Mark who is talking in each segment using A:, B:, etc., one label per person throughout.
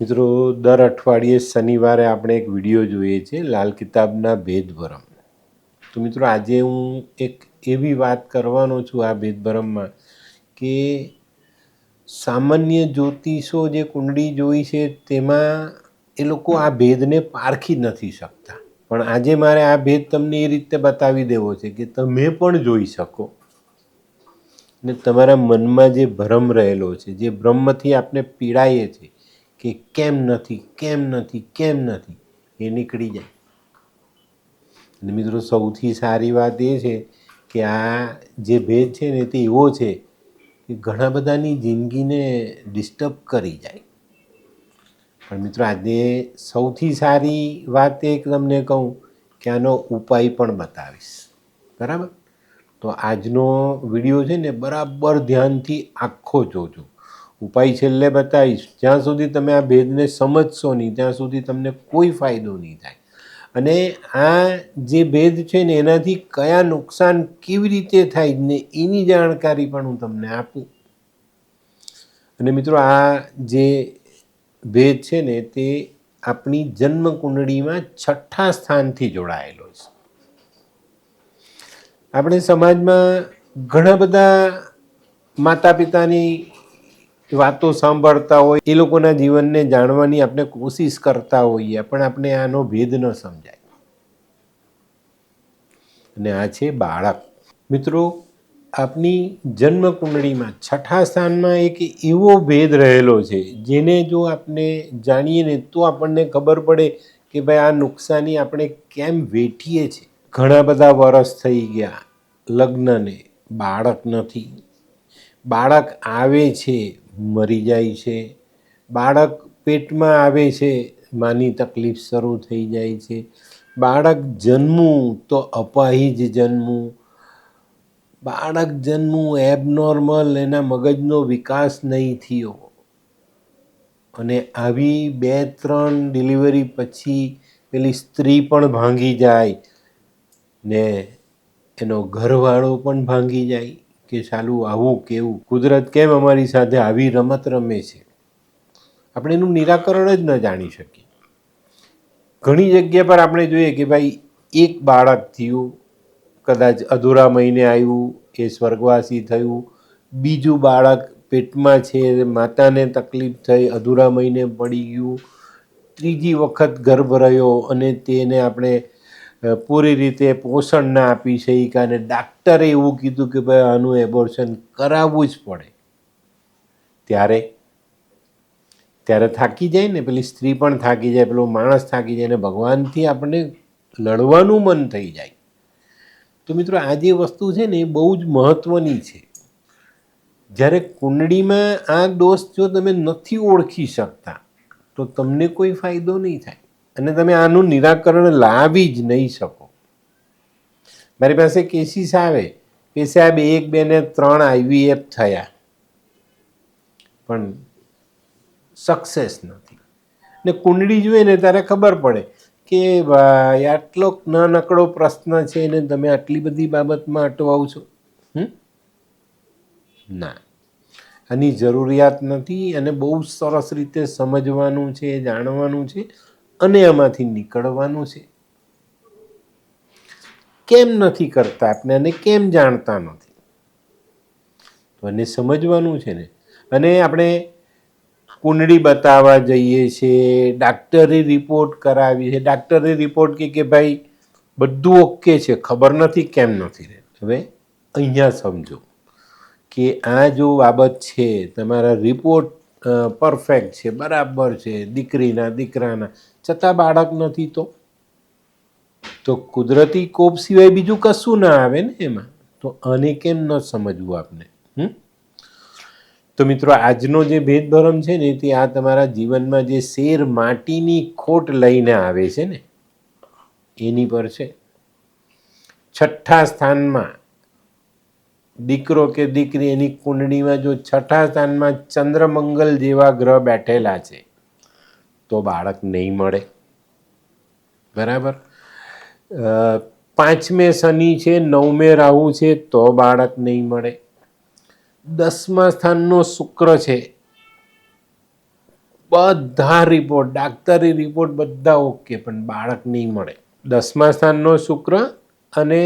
A: મિત્રો, દર અઠવાડિયે શનિવારે આપણે એક વીડિયો જોઈએ છીએ લાલ કિતાબના ભેદભરમ. તો મિત્રો, આજે હું એક એવી વાત કરવાનો છું આ ભેદભરમમાં કે સામાન્ય જ્યોતિષો જે કુંડળી જોઈ છે, તેમાં એ લોકો આ ભેદને પારખી નથી શકતા. પણ આજે મારે આ ભેદ તમને એ રીતે બતાવી દેવો છે કે તમે પણ જોઈ શકો. ને તમારા મનમાં જે ભ્રમ રહેલો છે, જે ભ્રમથી આપણે પીડાઈએ છીએ કે કેમ નથી કેમ નથી કેમ નથી, એ નીકળી જાય. અને મિત્રો, સૌથી સારી વાત એ છે કે આ જે ભેદ છે ને તે એવો છે કે ઘણા બધાની જિંદગીને ડિસ્ટર્બ કરી જાય. પણ મિત્રો, આજે સૌથી સારી વાત એક તમને કહું કે આનો ઉપાય પણ બતાવીશ. બરાબર? તો આજનો વીડિયો છે ને બરાબર ધ્યાનથી આખો જોજો. ઉપાય છેલ્લે બતાવીશ. જ્યાં સુધી તમે આ ભેદને સમજશો નહીં, ત્યાં સુધી તમને કોઈ ફાયદો નહીં થાય. અને આ જે ભેદ છે ને, એનાથી કયા નુકસાન કેવી રીતે થાય ને, એની જાણકારી પણ હું તમને આપું. અને મિત્રો, આ જે ભેદ છે ને, તે આપણી જન્મ કુંડળીમાં છઠ્ઠા સ્થાનથી જોડાયેલો છે. આપણે સમાજમાં ઘણા બધા માતા પિતાની વાતો સાંભળતા હોય, એ લોકોના જીવનને જાણવાની આપણે કોશિશ કરતા હોઈએ, પણ આપણે આનો ભેદ ન સમજાય. અને આ છે બાળક. મિત્રો, આપની જન્મ કુંડળીમાં છઠ્ઠા સ્થાનમાં એક એવો ભેદ રહેલો છે, જેને જો આપણે જાણીએ ને, તો આપણને ખબર પડે કે ભાઈ, આ નુકસાની આપણે કેમ વેઠીએ છીએ ઘણા બધા વરસ થઈ ગયા, લગ્નને બાળક નથી. બાળક આવે છે મરી જાય છે. બાળક પેટમાં આવે છે, માની તકલીફ શરૂ થઈ જાય છે. બાળક જન્મવું તો અપાહિજ જન્મવું બાળક જન્મવું એબનોર્મલ એના મગજનો વિકાસ નહીં થયો. અને આવી બે ત્રણ ડિલિવરી પછી પેલી સ્ત્રી પણ ભાંગી જાય ને એનો ઘરવાળો પણ ભાંગી જાય. કે ચાલું આવું કેવું? કુદરત કેમ અમારી સાથે આવી રમત રમે છે? આપણે એનું નિરાકરણ જ ન જાણી શકીએ. ઘણી જગ્યા પર આપણે જોઈએ કે ભાઈ, એક બાળક થયું, કદાચ અધૂરા મહિને આવ્યું, એ સ્વર્ગવાસી થયું. બીજું બાળક પેટમાં છે, માતાને તકલીફ થઈ, અધૂરા મહિને પડી ગયું. ત્રીજી વખત ગર્ભ રહ્યો અને તેને આપણે પૂરી રીતે પોષણ ના આપી શક્યા અને ડાક્ટરે એવું કીધું કે ભાઈ આનું એબોર્શન કરાવવું જ પડે. ત્યારે ત્યારે થાકી જાય ને, પેલી સ્ત્રી પણ થાકી જાય, પેલો માણસ થાકી જાય અને ભગવાનથી આપણને લડવાનું મન થઈ જાય. તો મિત્રો આ જે વસ્તુ છે ને એ બહુ જ મહત્ત્વની છે. જ્યારે કુંડળીમાં આ દોષ જો તમે નથી ઓળખી શકતા, તો તમને કોઈ ફાયદો નહીં થાય. અને તમે આનું નિરાકરણ લાવી જ નહીં શકો. મારી પાસે કેસીસ આવે. કે સાહેબ, એક, બે ને ત્રણ આઈવીએફ થયા. પણ સક્સેસ નથી. ને કુંડળી જોઈએ ને ત્યારે ખબર પડે કે ભાઈ, આટલો નાનકડો પ્રશ્ન છે ને તમે આટલી બધી બાબતમાં અટવાવ છો? ના. આની જરૂરિયાત નથી અને બહુ સરસ રીતે સમજવાનું છે, જાણવાનું છે. અને એમાંથી નીકળવાનું છે. કેમ નથી કરતા આપણે અને કેમ જાણતા નથી? તો એને સમજવાનું છે ને. અને આપણે કુંડળી બતાવવા જઈએ છીએ, ડાક્ટરે રિપોર્ટ કરાવીએ છીએ ડાક્ટરે રિપોર્ટ કે કે ભાઈ, બધું ઓકે છે, ખબર નથી કેમ નથી રહે. હવે અહીંયા સમજો કે આ જો બાબત છે, તમારા રિપોર્ટ પરફેક્ટ છે, બરાબર છે, દીકરીના, દીકરાના. છતાં બાળક નથી તો? તો કુદરતી કોપ સિવાય બીજું કશું ના આવે ને એમાં? તો આને કેમ ન સમજવું આપને? હમ? તો મિત્રો, આજનો જે ભેદભરમ છે ને, તે આ તમારા જીવનમાં જે શેર માટીની ખોટ લઈને આવે છે ને, એની પર છે. છઠ્ઠા સ્થાનમાં દીકરો કે દીકરી એની કુંડળીમાં જો છઠ્ઠા સ્થાનમાં ચંદ્રમંગલ જેવા ગ્રહ બેઠેલા છે, તો બાળક નહીં મળે. બરાબર? પાંચમે શનિ છે, નવમે રાહુ છે, તો બાળક નહીં મળે. દસમા સ્થાનનો શુક્ર છે. બધા રિપોર્ટ ડાક્ટરી રિપોર્ટ બધા ઓકે પણ બાળક નહીં મળે. દસમા સ્થાનનો શુક્ર અને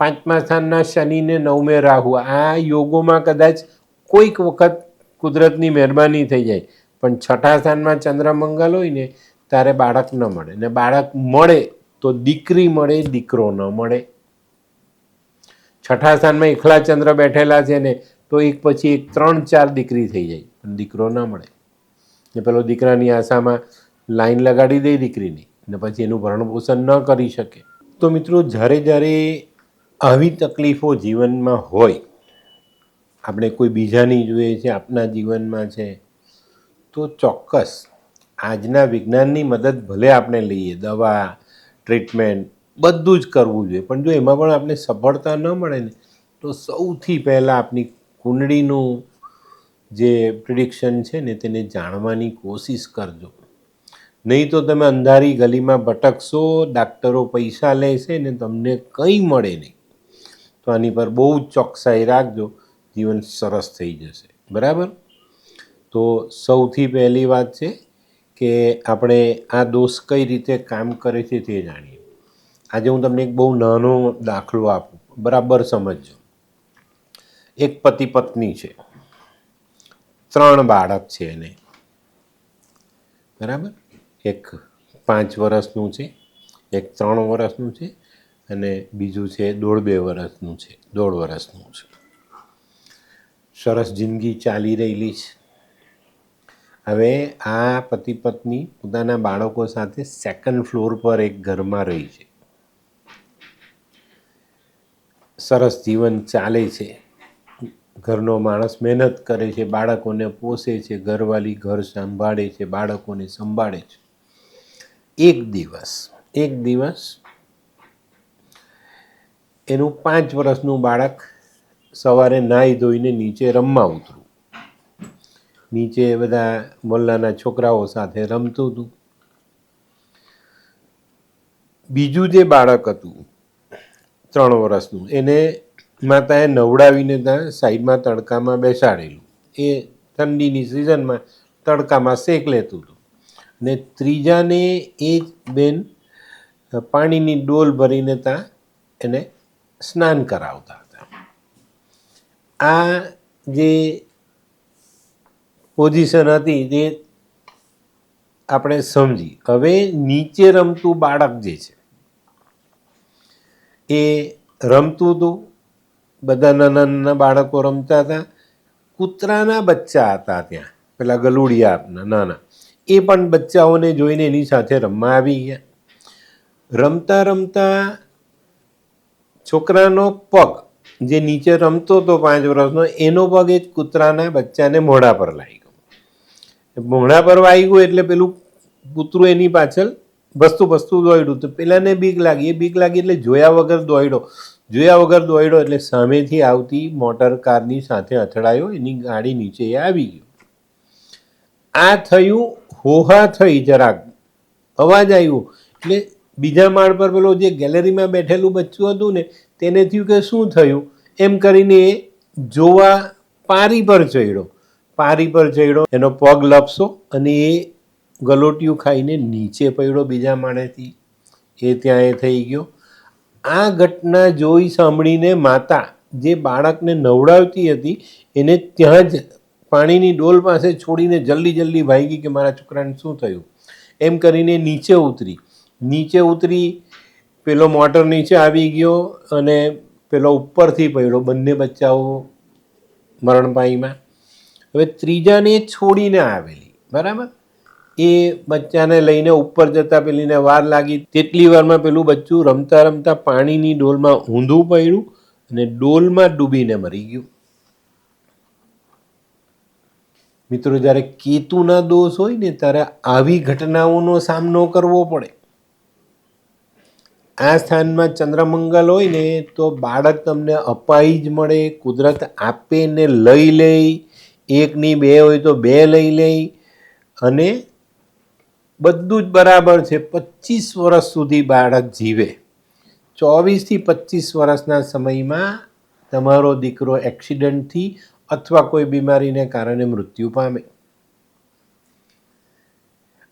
A: પાંચમા સ્થાનના શનિને નવમે રાહુ. આ યોગોમાં કદાચ કોઈક વખત કુદરતની મહેરબાની થઈ જાય. પણ છઠ્ઠા સ્થાનમાં ચંદ્રમંગલ હોય ને, ત્યારે બાળક ન મળે. ને બાળક મળે તો દીકરી મળે, દીકરો ન મળે. છઠ્ઠા સ્થાનમાં એકલા ચંદ્ર બેઠેલા છે ને, તો એક પછી એક ત્રણ ચાર દીકરી થઈ જાય. પણ દીકરો ન મળે. ને પેલો દીકરાની આશામાં લાઈન લગાડી દે દીકરીની. ને પછી એનું ભરણપોષણ ન કરી શકે. તો મિત્રો, જ્યારે જ્યારે આવી તકલીફો જીવનમાં હોય, આપણે કોઈ બીજાની જોઈએ છે આપણા જીવનમાં છે, તો ચોક્કસ આજના વિજ્ઞાનની મદદ ભલે આપણે લઈએ, દવા, ટ્રીટમેન્ટ, બધું જ કરવું જોઈએ. પણ જો એમાં પણ આપણે સફળતા ન મળે ને, તો સૌથી પહેલાં આપની કુંડળીનું જે પ્રિડિક્શન છે ને, તેને જાણવાની કોશિશ કરજો. નહીં તો તમે અંધારી ગલીમાં ભટકશો, ડાક્ટરો પૈસા લેશે ને તમને કંઈ મળે નહીં. તો આની પર બહુ જ ચોકસાઈ રાખજો. જીવન સરસ થઈ જશે. બરાબર? તો સૌથી પહેલી વાત છે કે આપણે આ દોષ કઈ રીતે કામ કરે છે તે જાણીએ. આજે હું તમને એક બહુ નાનો દાખલો આપું. બરાબર સમજજો. એક પતિ પત્ની છે. ત્રણ બાળક છે એને. બરાબર? એક પાંચ વર્ષનું છે. એક ત્રણ વર્ષનું છે. અને બીજું છે દોઢ બે વર્ષનું છે, દોઢ વર્ષનું છે. સરસ જિંદગી ચાલી રહેલી છે. હવે આ પતિ પત્ની પોતાના બાળકો સાથે સેકન્ડ ફ્લોર પર એક ઘરમાં રહી છે. સરસ જીવન ચાલે છે. ઘરનો માણસ મહેનત કરે છે, બાળકોને પોષે છે, ઘરવાળી ઘર સંભાળે છે, બાળકોને સંભાળે છે. એક દિવસ એક દિવસ એનું પાંચ વર્ષનું બાળક સવારે નાહી ધોઈને નીચે રમવા ઉતરું. નીચે બધા મોલ્લાના છોકરાઓ સાથે રમતું હતું. બીજું જે બાળક હતું, ત્રણ વર્ષનું, એને માતાએ નવડાવીને ત્યાં સાઈડમાં તડકામાં બેસાડેલું. એ ઠંડીની સિઝનમાં તડકામાં શેક લેતું હતું. ને ત્રીજાને એ જ બેન પાણીની ડોલ ભરીને ત્યાં એને સ્નાન કરાવતા હતા. આ જે પોઝિશન હતી તે આપણે સમજી. હવે નીચે રમતું બાળક જે છે, એ રમતું હતું. બધા નાના નાના બાળકો રમતા હતા. કૂતરાના બચ્ચા હતા ત્યાં. પેલા ગલુડિયા આપના નાના. એ પણ બચ્ચાઓને જોઈને એની સાથે રમવા આવી ગયા. રમતા રમતા છોકરાનો પગ જે નીચે રમતો હતો પાંચ વર્ષનો, એનો પગ એ જ કૂતરાના, બચ્ચાને મોઢા પર લાગી ગયો. મોઢા પર વાગી ગયું એટલે પેલું કૂતરું એની પાછળ વસ્તુ વસ્તુ દોડ્યું તો પેલાને બીક લાગી. એ બીક લાગી એટલે જોયા વગર દોડ્યો જોયા વગર દોડ્યો એટલે સામેથી આવતી મોટર કારની સાથે અથડાયો. એની ગાડી નીચે આવી ગયો આ થયું, હોહા થઈ જરાક. અવાજ આવ્યો. એટલે બીજા માળ પર પેલો જે ગેલેરીમાં બેઠેલું બચ્ચું હતું ને, તેને થયું કે શું થયું? એમ કરીને એ જોવા પારી પર ચડ્યો પારી પર ચડ્યો એનો પગ લપસો અને એ ગલોટિયું ખાઈને નીચે પડ્યો બીજા માળેથી. એ ત્યાં એ થઈ ગયો. આ ઘટના જોઈ સાંભળીને માતા, જે બાળકને નવડાવતી હતી, એને ત્યાં જ પાણીની ડોલ પાસે છોડીને જલ્દી જલ્દી ભાગી કે મારા છોકરાને શું થયું? એમ કરીને નીચે ઉતરી. નીચે ઉતરી, પેલો મોટર નીચે આવી ગયો અને પેલો ઉપરથી પડ્યો, બંને બચ્ચાઓ મરણ પાઈમાં હવે ત્રીજાને છોડીને આવેલી, બરાબર? એ બચ્ચાને લઈને ઉપર જતાં પેલીને વાર લાગી. તેટલી વારમાં પેલું બચ્ચું રમતા રમતા પાણીની ડોલમાં ઊંધું પડ્યું અને ડોલમાં ડૂબીને મરી ગયું. મિત્રો, જ્યારે કેતુના દોષ હોય ને, ત્યારે આવી ઘટનાઓનો સામનો કરવો પડે. આ સ્થાનમાં ચંદ્રમંગલ હોય ને, તો બાળક તમને અપાઈ જ મળે, કુદરત આપે ને લઈ લે એકની બે હોય તો બે લઈ લે અને બધું જ બરાબર છે, પચીસ વર્ષ સુધી બાળક જીવે. ચોવીસથી પચીસ વર્ષના સમયમાં તમારો દીકરો એક્સિડન્ટથી અથવા કોઈ બીમારીને કારણે મૃત્યુ પામે.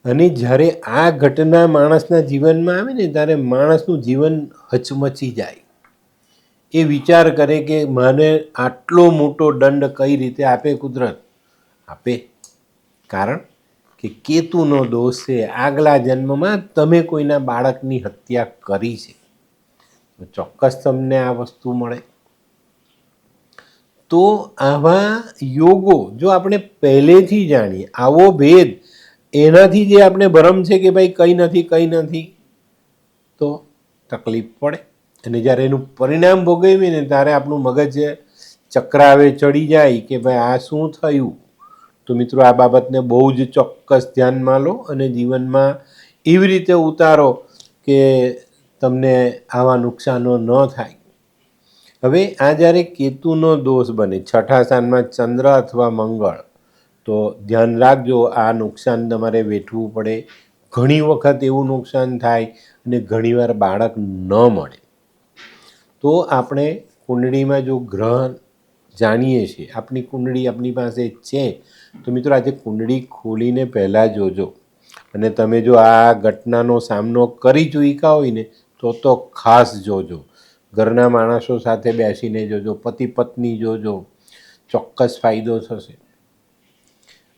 A: અને જ્યારે આ ઘટના માણસના જીવનમાં આવે ને, ત્યારે માણસનું જીવન હચમચી જાય. એ વિચાર કરે કે મને આટલો મોટો દંડ કઈ રીતે આપે કુદરત? આપે. કારણ કે કેતુનો દોષ છે. આગલા જન્મમાં તમે કોઈના બાળકની હત્યા કરી છે. ચોક્કસ તમને આ વસ્તુ મળે. તો આવા યોગો જો આપણે પહેલેથી જાણીએ, આવો ભેદ એનાથી જે આપણે ભરમ છે કે ભાઈ કંઈ નથી કંઈ નથી, તો તકલીફ પડે. અને જ્યારે એનું પરિણામ ભોગવીએ ને ત્યારે આપણું મગજ ચક્રાવે ચડી જાય કે ભાઈ આ શું થયું? તો મિત્રો આ બાબતને બહુ જ ચોક્કસ ધ્યાનમાં લો અને જીવનમાં એવી રીતે ઉતારો કે તમને આવા નુકસાનો ન થાય. હવે આ જ્યારે કેતુનો દોષ બને, છઠ્ઠા સ્થાનમાં ચંદ્ર અથવા મંગળ તો ધ્યાન રાખજો, આ નુકસાન તમારે વેઠવું પડે. ઘણી વખત એવું નુકસાન થાય અને ઘણીવાર બાળક ન મળે. તો આપણે કુંડળીમાં જો ગ્રહ જાણીએ છીએ આપણી કુંડળી આપણી પાસે છે, તો મિત્રો આજે કુંડળી ખોલીને પહેલાં જોજો. અને તમે જો આ ઘટનાનો સામનો કરી ચૂક્યા હોય ને, તો તો ખાસ જોજો. ઘરના માણસો સાથે બેસીને જોજો પતિ પત્ની જોજો. ચોક્કસ ફાયદો થશે.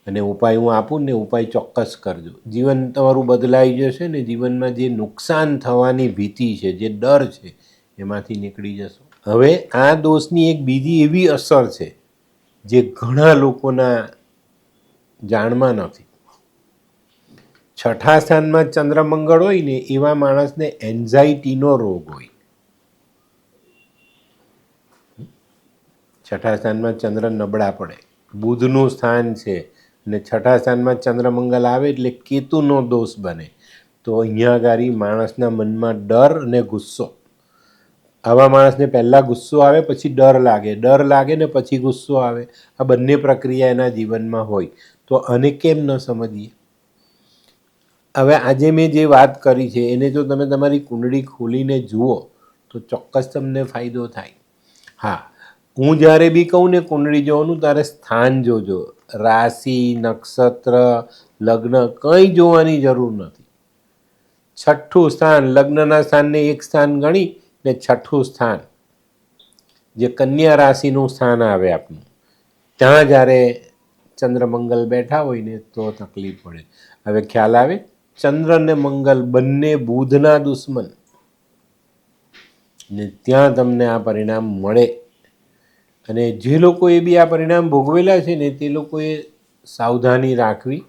A: અને ઉપાય હું આપું ને ઉપાય ચોક્કસ કરજો. જીવન તમારું બદલાઈ જશે ને જીવનમાં જે નુકસાન થવાની ભીતિ છે, જે ડર છે, એમાંથી નીકળી જશો. હવે આ દોષની એક બીજી એવી અસર છે, જે ઘણા લોકોના જાણમાં નથી. છઠ્ઠા સ્થાનમાં ચંદ્રમંગળ હોય ને એવા માણસને એન્ઝાઇટીનો રોગ હોય. છઠ્ઠા સ્થાનમાં ચંદ્ર નબળા પડે. બુધનું સ્થાન છે અને છઠ્ઠા સ્થાનમાં ચંદ્રમંગલ આવે એટલે કેતુનો દોષ બને. તો અહીંયા આગળ માણસના મનમાં ડર અને ગુસ્સો. આવા માણસને પહેલાં ગુસ્સો આવે, પછી ડર લાગે. ડર લાગે ને પછી ગુસ્સો આવે. આ બંને પ્રક્રિયા એના જીવનમાં હોય. તો આને કેમ ન સમજીએ? હવે આજે મેં જે વાત કરી છે, એને જો તમે તમારી કુંડળી ખોલીને જુઓ, તો ચોક્કસ તમને ફાયદો થાય. હા, હું જ્યારે બી કહું ને કુંડળી જોવાનું, ત્યારે સ્થાન જોજો. રાશિ, નક્ષત્ર, લગ્ન કંઈ જોવાની જરૂર નથી. છઠ્ઠું સ્થાન, લગ્નના સ્થાનને એક સ્થાન ગણી ને છઠ્ઠું સ્થાન, જે કન્યા રાશિનું સ્થાન આવે આપનું. ત્યાં જ્યારે ચંદ્રમંગલ બેઠા હોય ને તો તકલીફ પડે. હવે ખ્યાલ આવે? ચંદ્ર ને મંગલ બંને બુધના દુશ્મન. ને ત્યાં તમને આ પરિણામ મળે. અને જે લોકોએ બી આ પરિણામ ભોગવેલા છે ને, તે લોકોએ સાવધાની રાખવી.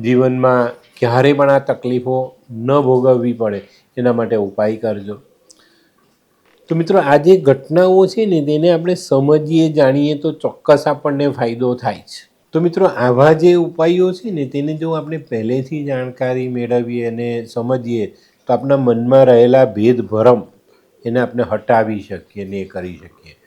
A: જીવનમાં ક્યારે પણ આ તકલીફો ન ભોગવવી પડે, એના માટે ઉપાય કરજો. તો મિત્રો, આ જે ઘટનાઓ છે ને, તેને આપણે સમજીએ, જાણીએ, તો ચોક્કસ આપણને ફાયદો થાય છે. તો મિત્રો, આવા જે ઉપાયો છે ને, તેને જો આપણે પહેલેથી જાણકારી મેળવીએ અને સમજીએ, તો આપણા મનમાં રહેલા ભેદભરમ એને આપણે હટાવી શકીએ ને એ કરી શકીએ.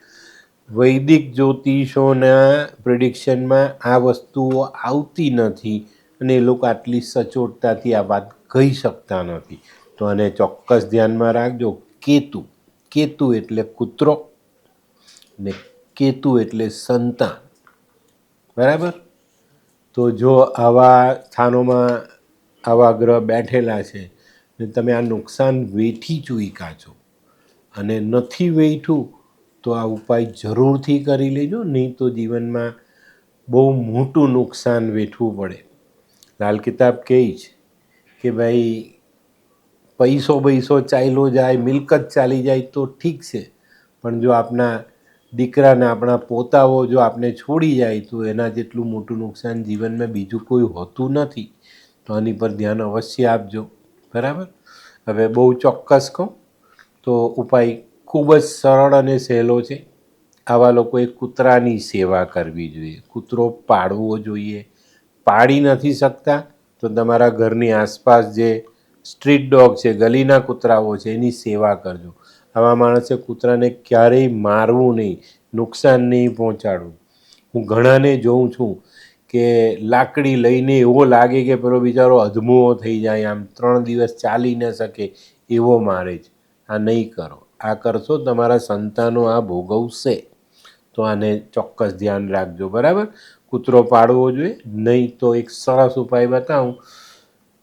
A: વૈદિક જ્યોતિષોના પ્રિડિક્શનમાં આ વસ્તુઓ આવતી નથી અને એ લોકો આટલી સચોટતાથી આ વાત કહી શકતા નથી. તો આને ચોક્કસ ધ્યાનમાં રાખજો. કેતુ. કેતુ એટલે કૂતરો ને કેતુ એટલે સંતાન. બરાબર? તો જો આવા સ્થાનોમાં આવા ગ્રહ બેઠેલા છે ને તમે આ નુકસાન વેઠી ચૂક્યા છો અને નથી વેઠું તો આ ઉપાય જરૂરથી કરી લેજો, નહીં તો જીવનમાં બહુ મોટું નુકસાન વેઠવું પડે. લાલ કિતાબ કહે છે કે ભાઈ, પૈસો પૈસો ચાલ્યો જાય, મિલકત ચાલી જાય તો ઠીક છે. પણ જો આપણા દીકરાને, આપણા પોતાઓ જો આપણે છોડી જાય તો એના જેટલું મોટું નુકસાન જીવનમાં બીજું કોઈ હોતું નથી. તો આની પર ધ્યાન અવશ્ય આપજો. બરાબર? હવે બહુ ચોક્કસ કહું, તો ઉપાય ખૂબ જ સરળ અને સહેલો છે. આવા લોકોએ કૂતરાની સેવા કરવી જોઈએ. કૂતરો પાળવો જોઈએ. પાડી નથી શકતા તો તમારા ઘરની આસપાસ જે સ્ટ્રીટ ડોગ છે, ગલીના કૂતરાઓ છે, એની સેવા કરજો. આવા માણસે કૂતરાને ક્યારેય મારવું નહીં, નુકસાન નહીં પહોંચાડવું. હું ઘણાને જોઉં છું કે લાકડી લઈને એવો લાગે કે પેલો બિચારો અધમુઓ થઈ જાય, આમ ત્રણ દિવસ ચાલી ન શકે એવો મારે છે. આ નહીં કરો. આ કરશો, તમારા સંતાનો આ ભોગવશે. તો આને ચોક્કસ ધ્યાન રાખજો, બરાબર? કૂતરો પાડવો જોઈએ, નહીં તો એક સરસ ઉપાય બતાવું.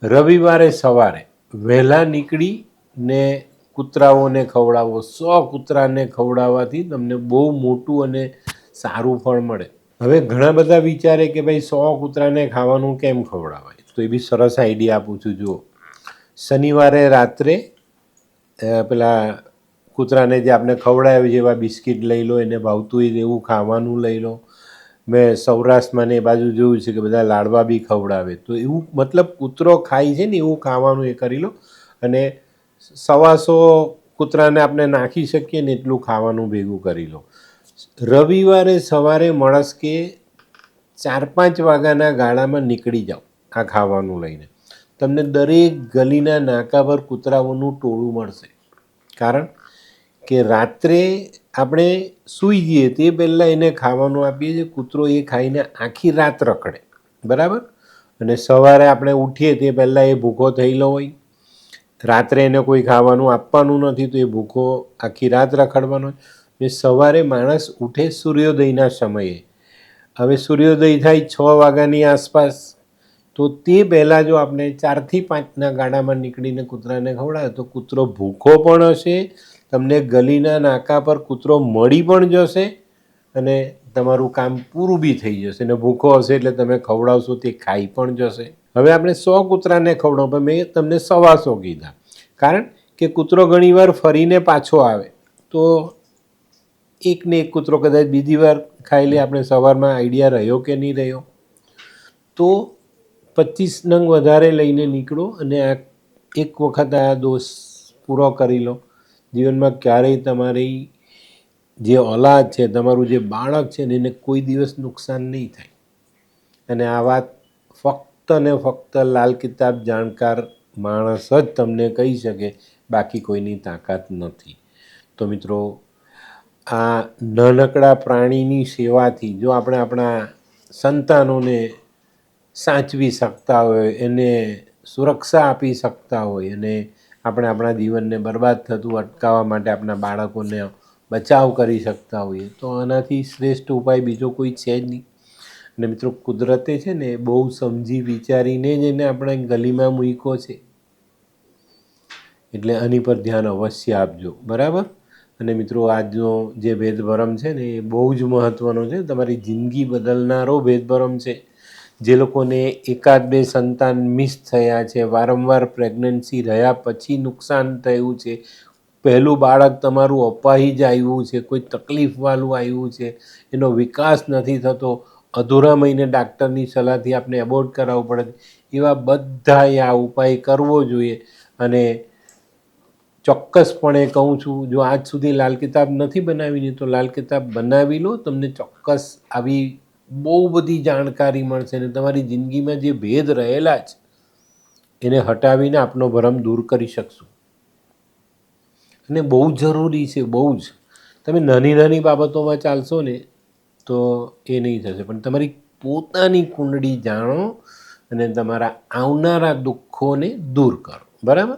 A: રવિવારે સવારે વહેલા નીકળી ને કૂતરાઓને ખવડાવો, સો કૂતરાને ખવડાવવાથી તમને બહુ મોટું અને સારું ફળ મળે. હવે ઘણા બધા વિચારે કે ભાઈ, સો કૂતરાને ખાવાનું કેમ ખવડાવાય? તો એ બી સરસ આઈડિયા આપું છું, જુઓ. શનિવારે રાત્રે પેલા કૂતરાને જે આપણે ખવડાવે જેવા બિસ્કિટ લઈ લો, એને ભાવતું હોય એવું ખાવાનું લઈ લો. મેં સૌરાષ્ટ્રમાં ને એ બાજુ જોયું છે કે બધા લાડવા બી ખવડાવે. તો એવું મતલબ કૂતરો ખાય છે ને એવું ખાવાનું એ કરી લો અને સવાસો કૂતરાને આપણે નાખી શકીએ ને એટલું ખાવાનું ભેગું કરી લો. રવિવારે સવારે મળસ્કે ચાર પાંચ વાગ્યાના ગાળામાં નીકળી જાઓ આ ખાવાનું લઈને. તમને દરેક ગલીના નાકા પર કૂતરાઓનું ટોળું મળશે. કારણ કે રાત્રે આપણે સૂઈ જઈએ તે પહેલાં એને ખાવાનું આપીએ છીએ. કૂતરો એ ખાઈને આખી રાત રખડે. બરાબર? અને સવારે આપણે ઉઠીએ તે પહેલાં એ ભૂખો થયેલો હોય. રાત્રે એને કોઈ ખાવાનું આપવાનું નથી તો એ ભૂખો આખી રાત રખડવાનો હોય. ને સવારે માણસ ઉઠે સૂર્યોદયના સમયે. હવે સૂર્યોદય થાય છ વાગ્યાની આસપાસ, તો તે પહેલાં જો આપણે ચારથી પાંચના ગાડામાં નીકળીને કૂતરાને ખવડાવે તો કૂતરો ભૂખો પણ હશે તમને ગલીના નાકા પર કૂતરો મળી પણ જશે અને તમારું કામ પૂરું બી થઈ જશે ને ભૂખો હશે એટલે તમે ખવડાવશો તે ખાઈ પણ જશે. હવે આપણે સો કૂતરાને ખવડાવો, પણ મેં તમને સવાસો કીધા. કારણ કે કૂતરો ઘણીવાર ફરીને પાછો આવે. તો એકને એક કૂતરો કદાચ બીજી વાર ખાઈ લે, આપણે સવારમાં આઈડિયા રહ્યો કે નહીં રહ્યો? તો પચીસ નંગ વધારે લઈને નીકળો અને આ એક વખત આ દોષ પૂરો કરી લો. જીવનમાં ક્યારેય તમારી જે ઓલાદ છે, તમારું જે બાળક છે, ને એને કોઈ દિવસ નુકસાન નહીં થાય. અને આ વાત ફક્ત ને ફક્ત લાલ કિતાબ જાણકાર માણસ જ તમને કહી શકે, બાકી કોઈની તાકાત નથી. તો મિત્રો, આ નાનકડા પ્રાણીની સેવાથી જો આપણે આપણા સંતાનોને સાચવી શકતા હોય, એને સુરક્ષા આપી શકતા હોય અને આપણે આપણા જીવનને બરબાદ થતું અટકાવવા માટે આપણા બાળકોને બચાવ કરી શકતા હોઈએ. તો આનાથી શ્રેષ્ઠ ઉપાય બીજો કોઈ છે જ નહીં. અને મિત્રો, કુદરતે છે ને બહુ સમજી વિચારીને જ એને આપણે ગલીમાં મૂક્યો છે. એટલે આની પર ધ્યાન અવશ્ય આપજો. બરાબર? અને મિત્રો, આજનો જે ભેદભરમ છે ને એ બહુ જ મહત્ત્વનો છે. તમારી જિંદગી બદલનારો ભેદભરમ છે. જે લોકોને એકાદ બે સંતાન મિસ થયા છે, વારંવાર પ્રેગ્નન્સી રહ્યા પછી નુકસાન થયું છે. પહેલું બાળક તમારું અપાહિજ આવ્યું છે, કોઈ તકલીફવાળું આવ્યું છે, એનો વિકાસ નથી થતો. અધૂરા મહિને ડાક્ટરની સલાહથી આપણે એબોર્ટ કરાવવું પડે એવા બધાએ આ ઉપાય કરવો જોઈએ. અને ચોક્કસપણે કહું છું, જો આજ સુધી લાલ કિતાબ નથી બનાવીને, તો લાલ કિતાબ બનાવી લો, તમને ચોક્કસ આવી બહુ બધી જાણકારી મળશે અને તમારી જિંદગીમાં જે ભેદ રહેલા જ એને હટાવીને આપનો ભરમ દૂર કરી શકશું. અને બહુ જરૂરી છે, બહુ જ. તમે નાની નાની બાબતોમાં ચાલશો ને, તો એ નહીં થશે. પણ તમારી પોતાની કુંડળી જાણો અને તમારા આવનારા દુઃખોને દૂર કરો. બરાબર?